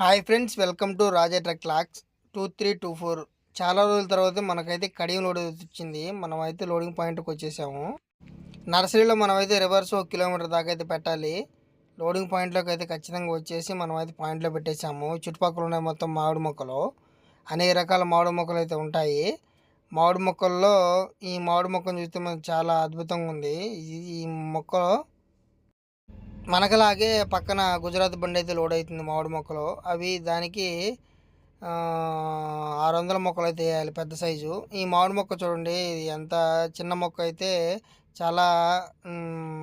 Hi friends welcome to Raja truck clocks two three two four. చాలా రోజుల తర్వాత మనకైతే కడియం లోడ్ వచ్చింది. మనమైతే లోడింగ్ పాయింట్కి వచ్చేసాము. నర్సరీలో మనమైతే రివర్స్ ఒక కిలోమీటర్ దాకా అయితే పెట్టాలి. లోడింగ్ పాయింట్లోకి అయితే ఖచ్చితంగా వచ్చేసి మనమైతే పాయింట్లో పెట్టేసాము. చుట్టుపక్కల ఉన్న మొత్తం మామిడి మొక్కలు అనేక రకాల మామిడి మొక్కలు అయితే ఉంటాయి. మామిడి మొక్కల్లో ఈ మామిడి మొక్కను చూస్తే మనకు చాలా అద్భుతంగా ఉంది. ఈ- ఈ మనకలాగే పక్కన గుజరాత్ బండి అయితే లోడ్ అవుతుంది మామిడి మొక్కలు. అవి దానికి ఆరు వందల మొక్కలు అయితే వేయాలి పెద్ద సైజు. ఈ మామిడి మొక్క చూడండి ఇది ఎంత చిన్న మొక్క అయితే చాలా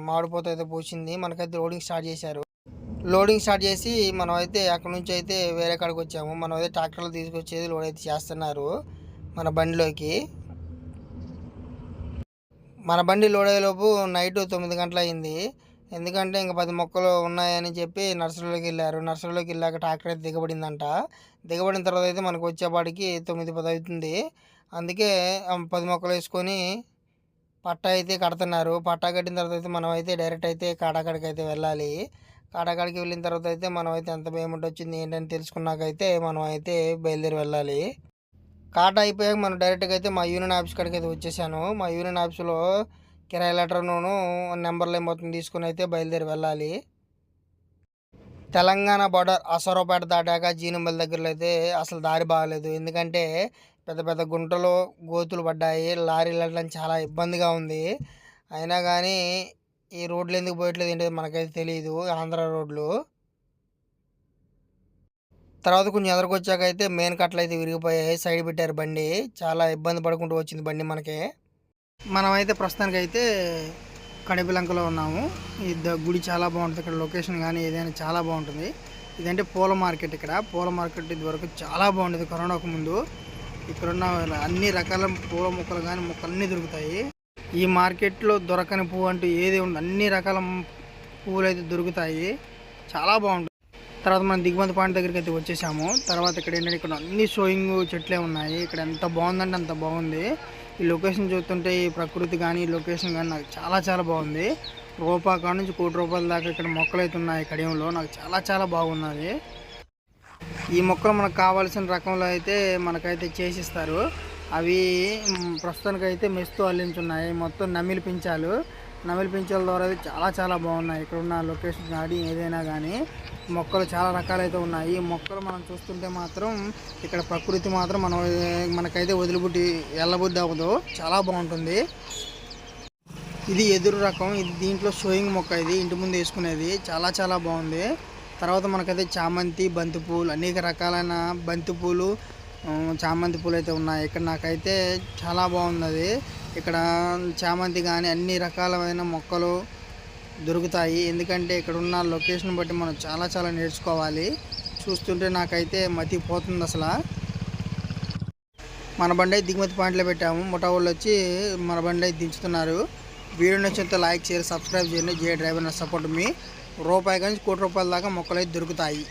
మామిడిపోత అయితే పూసింది. మనకైతే లోడింగ్ స్టార్ట్ చేశారు. లోడింగ్ స్టార్ట్ చేసి మనం అయితే అక్కడ నుంచి అయితే వేరే కాడికి వచ్చాము. మనం అయితే ట్రాక్టర్లు తీసుకొచ్చేది లోడ్ అయితే చేస్తున్నారు మన బండిలోకి. మన బండి లోడ్ అయ్యేలోపు నైట్ తొమ్మిది గంటలు అయింది ఎందుకంటే ఇంక పది మొక్కలు ఉన్నాయని చెప్పి నర్సరీలోకి వెళ్ళారు. నర్సరీలోకి వెళ్ళాక ట్రాక్టర్ అయితే దిగబడిందంట. దిగబడిన తర్వాత అయితే మనకు వచ్చేపాటికి తొమ్మిది పది అవుతుంది. అందుకే పది మొక్కలు వేసుకొని పట్టా అయితే కడుతున్నారు. పట్టా కట్టిన తర్వాత అయితే మనం అయితే డైరెక్ట్ అయితే కాటాకాడికి అయితే వెళ్ళాలి. కాటాకాడికి వెళ్ళిన తర్వాత అయితే మనం అయితే ఎంత పేమెంట్ వచ్చింది ఏంటని తెలుసుకున్నాకైతే మనం అయితే బయలుదేరి వెళ్ళాలి. కాటా అయిపోయాక మనం డైరెక్ట్గా అయితే మా యూనియన్ ఆఫీస్ కాడికి అయితే వచ్చేసాను. మా యూనియన్ ఆఫీస్లో కిరాయి లెటర్ను నెంబర్లు మొత్తం తీసుకుని అయితే బయలుదేరి వెళ్ళాలి. తెలంగాణ బార్డర్ అసరోపేట దాటాక జీనుమల్ దగ్గరలో అయితే అసలు దారి బాగలేదు. ఎందుకంటే పెద్ద పెద్ద గుంటలు గోతులు పడ్డాయి లారీలు వెళ్ళడం చాలా ఇబ్బందిగా ఉంది. అయినా కానీ ఈ రోడ్లు ఎందుకు పోయట్లేదు ఏంటో మనకైతే తెలియదు ఆంధ్ర రోడ్లు. తర్వాత కొంచెం ఎదరికొచ్చాక అయితే మెయిన్ కట్లు అయితే విరిగిపోయాయి సైడ్ పెట్టారు బండి. చాలా ఇబ్బంది పడుకుంటూ వచ్చింది బండి మనకి. మనమైతే ప్రస్తుతానికి అయితే కడిపిలంకలో ఉన్నాము. ఇది ద- గుడి చాలా బాగుంటుంది. ఇక్కడ లొకేషన్ కానీ ఏదైనా చాలా బాగుంటుంది. ఇదంటే పూల మార్కెట్ ఇక్కడ. పూల మార్కెట్ ఇది వరకు చాలా బాగుండేది కరోనాకు ముందు. ఇక్కడ ఉన్న అన్ని రకాల పూల మొక్కలు కానీ మొక్కలన్నీ దొరుకుతాయి. ఈ మార్కెట్లో దొరకని పువ్వు అంటూ ఏది ఉండదు. అన్ని రకాల పువ్వులు అయితే దొరుకుతాయి. చాలా బాగుంటుంది. తర్వాత మనం దిగుమతి పాయింట్ దగ్గరికి అయితే వచ్చేసాము. తర్వాత ఇక్కడ ఏంటంటే ఇక్కడ అన్ని షోయింగ్ చెట్లే ఉన్నాయి. ఇక్కడ ఎంత బాగుందంటే అంత బాగుంది. ఈ లొకేషన్ చూస్తుంటే ఈ ప్రకృతి కానీ ఈ లొకేషన్ కానీ నాకు చాలా చాలా బాగుంది. రూపా కాడ నుంచి కోటి రూపాయల దాకా ఇక్కడ మొక్కలు అయితే ఉన్నాయి కడియంలో. నాకు చాలా చాలా బాగున్నది. ఈ మొక్కలు మనకు కావాల్సిన రకంలో అయితే మనకైతే చేసిస్తారు. అవి మ్, ప్రస్తుతానికైతే మెస్తు అల్లించున్నాయి. మొత్తం నమిలి పించాలు. నమిలి పించాల ద్వారా అయితే చాలా చాలా బాగున్నాయి. ఇక్కడ ఉన్న లొకేషన్ కానీ ఏదైనా కానీ మొక్కలు చాలా రకాలైతే ఉన్నాయి. ఈ మొక్కలు మనం చూస్తుంటే మాత్రం ఇక్కడ ప్రకృతి మాత్రం మనం మనకైతే వదిలిబుట్టి ఎల్లబుద్ధి అవ్వదు. చాలా బాగుంటుంది. ఇది ఎదురు రకం. ఇది దీంట్లో షోయింగ్ మొక్క ఇది. ఇంటి ముందు వేసుకునేది. చాలా చాలా బాగుంది. తర్వాత మనకైతే చామంతి బంతిపూలు అనేక రకాలైన బంతిపూలు చామంతి పూలు అయితే ఉన్నాయి. ఇక్కడ నాకైతే చాలా బాగుంది ఇక్కడ చామంతి కానీ అన్ని రకాలమైన మొక్కలు దొరుకుతాయి. ఎందుకంటే ఇక్కడ ఉన్న లొకేషన్ బట్టి మనం చాలా చాలా నేర్చుకోవాలి. చూస్తుంటే నాకైతే మతి పోతుంది అసలు. మన బండి దిగుమతి పాయింట్లో పెట్టాము. ముఠా వాళ్ళు వచ్చి మన బండి అయితే దించుతున్నారు. వీడియో నచ్చినంత లైక్ చేయండి సబ్స్క్రైబ్ చేయండి. జే డ్రైవర్ సపోర్ట్ మీ. రూపాయి కానీ కోటి రూపాయల దాకా మొక్కలు అయితే దొరుకుతాయి.